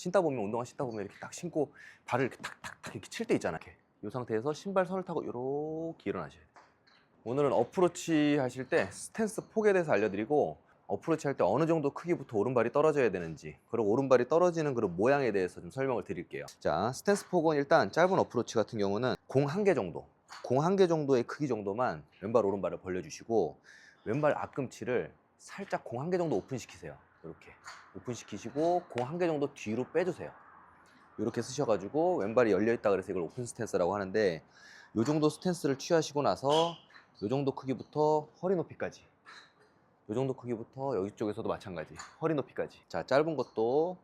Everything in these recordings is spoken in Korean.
신다 보면 운동화 신다 보면 이렇게 딱 신고 발을 이렇게 탁탁탁 이렇게 칠 때 있잖아. 이렇게. 이 상태에서 신발 선을 타고 이렇게 일어나셔야 돼요. 오늘은 어프로치 하실 때 스탠스 폭에 대해서 알려드리고 어프로치 할 때 어느 정도 크기부터 오른발이 떨어져야 되는지 그리고 오른발이 떨어지는 그런 모양에 대해서 좀 설명을 드릴게요. 자, 스탠스 폭은 일단 짧은 어프로치 같은 경우는 공 한 개 정도, 공 한 개 정도의 크기 정도만 왼발 오른발을 벌려주시고 왼발 앞꿈치를 살짝 공 한 개 정도 오픈시키세요. 이렇게 오픈시키시고 공 한 개 정도 뒤로 빼주세요. 이렇게 쓰셔가지고 왼발이 열려 있다 그래서 이걸 오픈 스탠스라고 하는데 이 정도 스탠스를 취하시고 나서 이 정도 크기부터 허리 높이까지 이 정도 크기부터 여기 쪽에서도 마찬가지 허리 높이까지 자 짧은 것도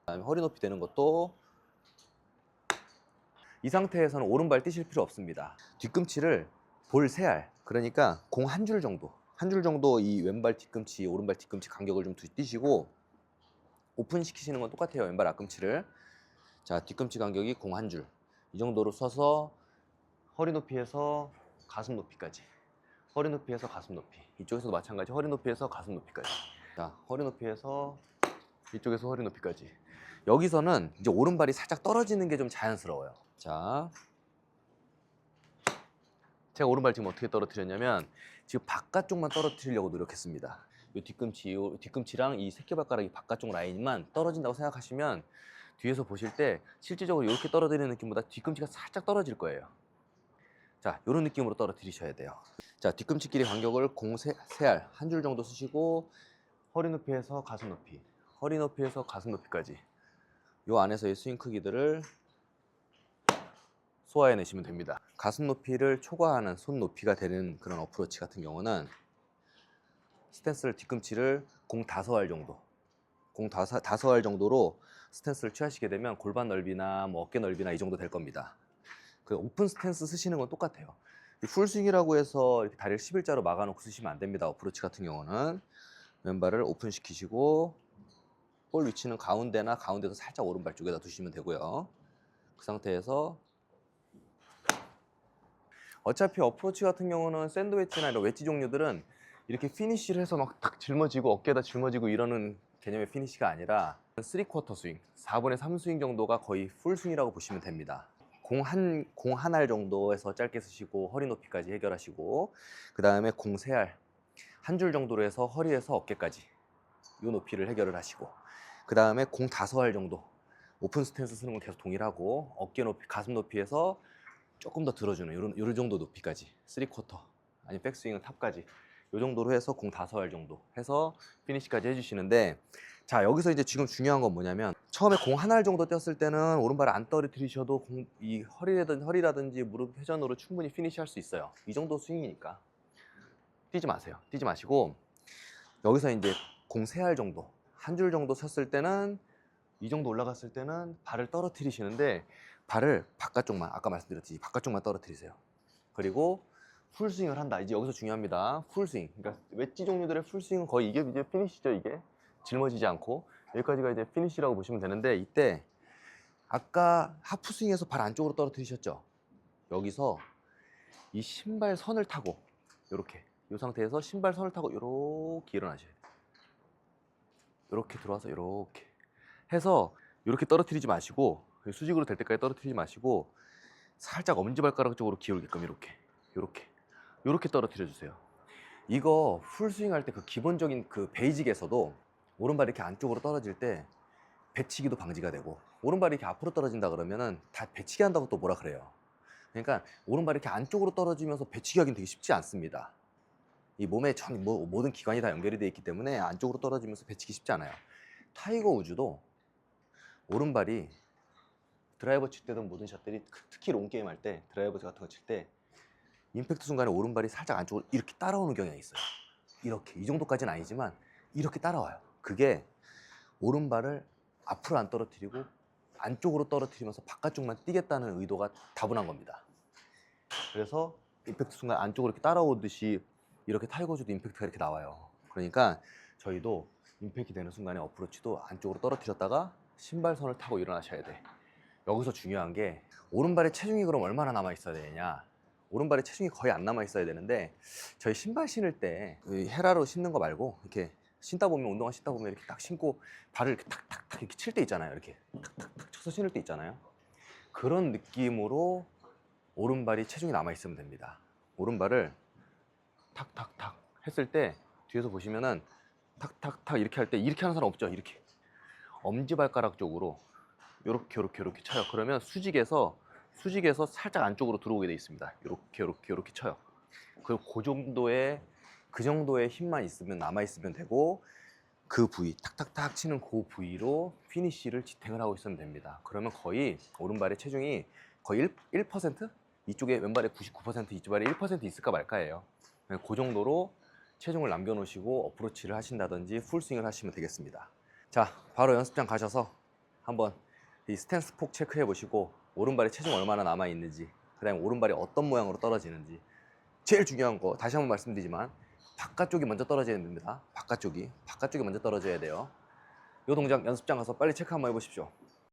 그다음에 허리 높이 되는 것도 이 상태에서는 오른발 뛰실 필요 없습니다 뒤꿈치를 볼 세알 그러니까 공 한 줄 정도 한 줄 정도 이 왼발 뒤꿈치 오른발 뒤꿈치 간격을 좀 두- 뛰시고 오픈 시키시는 건 똑같아요 왼발 앞꿈치를. 자 뒤꿈치 간격이 공 한 줄. 이 정도로 써서 허리 높이에서 가슴 높이까지. 허리 높이에서 가슴 높이. 이쪽에서도 마찬가지. 허리 높이에서 가슴 높이까지. 자 허리 높이에서 이쪽에서 허리 높이까지. 여기서는 이제 오른발이 살짝 떨어지는 게 좀 자연스러워요. 자 제가 오른발 지금 어떻게 떨어뜨렸냐면 지금 바깥쪽만 떨어뜨리려고 노력했습니다 이 뒤꿈치 요 뒤꿈치랑 이 새끼발가락이 바깥쪽 라인만 떨어진다고 생각하시면 뒤에서 보실 때 실질적으로 이렇게 떨어뜨리는 느낌보다 뒤꿈치가 살짝 떨어질 거예요 자, 이런 느낌으로 떨어뜨리셔야 돼요. 자, 뒤꿈치 길이 간격을 공 세, 세알 한 줄 정도 쓰시고 허리 높이에서 가슴 높이, 허리 높이에서 가슴 높이까지 요 안에서의 스윙 크기들을 소화해내시면 됩니다. 가슴 높이를 초과하는 손 높이가 되는 그런 어프로치 같은 경우는 스탠스를 뒤꿈치를 공 다섯 알 정도, 공 다섯, 알 정도로 스탠스를 취하시게 되면 골반 넓이나 뭐 어깨 넓이나 이 정도 될 겁니다. 그 오픈 스탠스 쓰시는 건 똑같아요. 이 풀스윙이라고 해서 이렇게 다리를 11자로 막아놓고 쓰시면 안 됩니다. 어프로치 같은 경우는 왼발을 오픈 시키시고 볼 위치는 가운데나 가운데서 살짝 오른발 쪽에다 두시면 되고요. 그 상태에서 어차피 어프로치 같은 경우는 샌드웨치나 이런 웨지 종류들은 이렇게 피니쉬를 해서 막 탁 짊어지고 어깨에다 짊어지고 이러는 개념의 피니쉬가 아니라 3쿼터 스윙, 4분의 3 스윙 정도가 거의 풀 스윙이라고 보시면 됩니다. 공 한 공 한 알 정도에서 짧게 쓰시고 허리 높이까지 해결하시고 그 다음에 공 세 알 한 줄 정도로 해서 허리에서 어깨까지 이 높이를 해결을 하시고 그 다음에 공 다섯 알 정도 오픈 스탠스 쓰는 건 계속 동일하고 어깨 높이 가슴 높이에서 조금 더 들어주는 이런 요런 정도 높이까지 3쿼터 아니 백스윙은 탑까지 요 정도로 해서 공 다섯 알 정도 해서 피니시까지 해주시는데 자 여기서 이제 지금 중요한 건 뭐냐면 처음에 공 한 알 정도 뛰었을 때는 오른발 안 떨어뜨리셔도 공, 이 허리라든지 허리라든지 무릎 회전으로 충분히 피니시할 수 있어요. 이 정도 스윙이니까 뛰지 마세요. 뛰지 마시고 여기서 이제 공 세 알 정도 한 줄 정도 섰을 때는 이 정도 올라갔을 때는 발을 떨어뜨리시는데 발을 바깥쪽만 아까 말씀드렸듯이 바깥쪽만 떨어뜨리세요. 그리고 풀스윙을 한다. 이제 여기서 중요합니다. 풀스윙. 그러니까 웨지 종류들의 풀스윙은 거의 이게 이제 피니시죠, 이게. 짊어지지 않고 여기까지가 이제 피니시라고 보시면 되는데 이때 아까 하프 스윙에서 발 안쪽으로 떨어뜨리셨죠? 여기서 이 신발 선을 타고 이렇게 이 상태에서 신발 선을 타고 이렇게 일어나셔야 돼요. 이렇게 들어와서 이렇게 해서 이렇게 떨어뜨리지 마시고 수직으로 될 때까지 떨어뜨리지 마시고 살짝 엄지발가락 쪽으로 기울게끔 이렇게 이렇게 이렇게 떨어뜨려 주세요. 이거 풀스윙 할 때 그 기본적인 그 베이직에서도 오른발이 이렇게 안쪽으로 떨어질 때 배치기도 방지가 되고 오른발이 이렇게 앞으로 떨어진다 그러면은 다 배치기 한다고 또 뭐라 그래요. 그러니까 오른발이 이렇게 안쪽으로 떨어지면서 배치기 하기는 되게 쉽지 않습니다. 이 몸에 전 뭐, 모든 기관이 다 연결이 되어 있기 때문에 안쪽으로 떨어지면서 배치기 쉽지 않아요. 타이거 우즈도 오른발이 드라이버 칠 때든 모든 샷들이 특히 롱 게임 할 때 드라이버 같은 거 칠 때 임팩트 순간에 오른발이 살짝 안쪽으로 이렇게 따라오는 경향이 있어요. 이렇게 이 정도까지는 아니지만 이렇게 따라와요. 그게 오른발을 앞으로 안 떨어뜨리고 안쪽으로 떨어뜨리면서 바깥쪽만 뛰겠다는 의도가 다분한 겁니다. 그래서 임팩트 순간 안쪽으로 이렇게 따라오듯이 이렇게 타이거즈도 임팩트가 이렇게 나와요. 그러니까 저희도 임팩트 되는 순간에 어프로치도 안쪽으로 떨어뜨렸다가 신발선을 타고 일어나셔야 돼. 여기서 중요한 게 오른발에 체중이 그럼 얼마나 남아 있어야 되냐? 오른발에 체중이 거의 안 남아 있어야 되는데 저희 신발 신을 때이 헤라로 신는 거 말고 이렇게 신다 보면 운동화 신다 보면 이렇게 딱 신고 발을 이렇게 탁탁탁 이렇게 칠 때 있잖아요. 이렇게 탁탁탁 쳐서 신을 때 있잖아요. 그런 느낌으로 오른발이 체중이 남아 있으면 됩니다. 오른발을 탁탁탁 했을 때 뒤에서 보시면은 탁탁탁 이렇게 할 때 이렇게 하는 사람 없죠? 이렇게 엄지발가락 쪽으로 요렇게 요렇게 요렇게 쳐요. 그러면 수직에서 수직에서 살짝 안쪽으로 들어오게 돼 있습니다. 요렇게 요렇게 요렇게 쳐요. 그리고 그 정도의 그 정도의 힘만 있으면 남아 있으면 되고 그 부위 탁탁탁 치는 그 부위로 피니쉬를 지탱을 하고 있으면 됩니다. 그러면 거의 오른발의 체중이 거의 1, 1% 이쪽에 왼발에 99% 이쪽 발에 1% 있을까 말까예요. 그 정도로 체중을 남겨놓으시고 어프로치를 하신다든지 풀스윙을 하시면 되겠습니다. 자, 바로 연습장 가셔서 한번 이 스탠스 폭 체크해 보시고 오른발에 체중 얼마나 남아 있는지, 그다음에 오른발이 어떤 모양으로 떨어지는지. 제일 중요한 거 다시 한번 말씀드리지만 바깥쪽이 먼저 떨어져야 됩니다. 바깥쪽이 바깥쪽이 먼저 떨어져야 돼요. 이 동작 연습장 가서 빨리 체크 한번 해보십시오.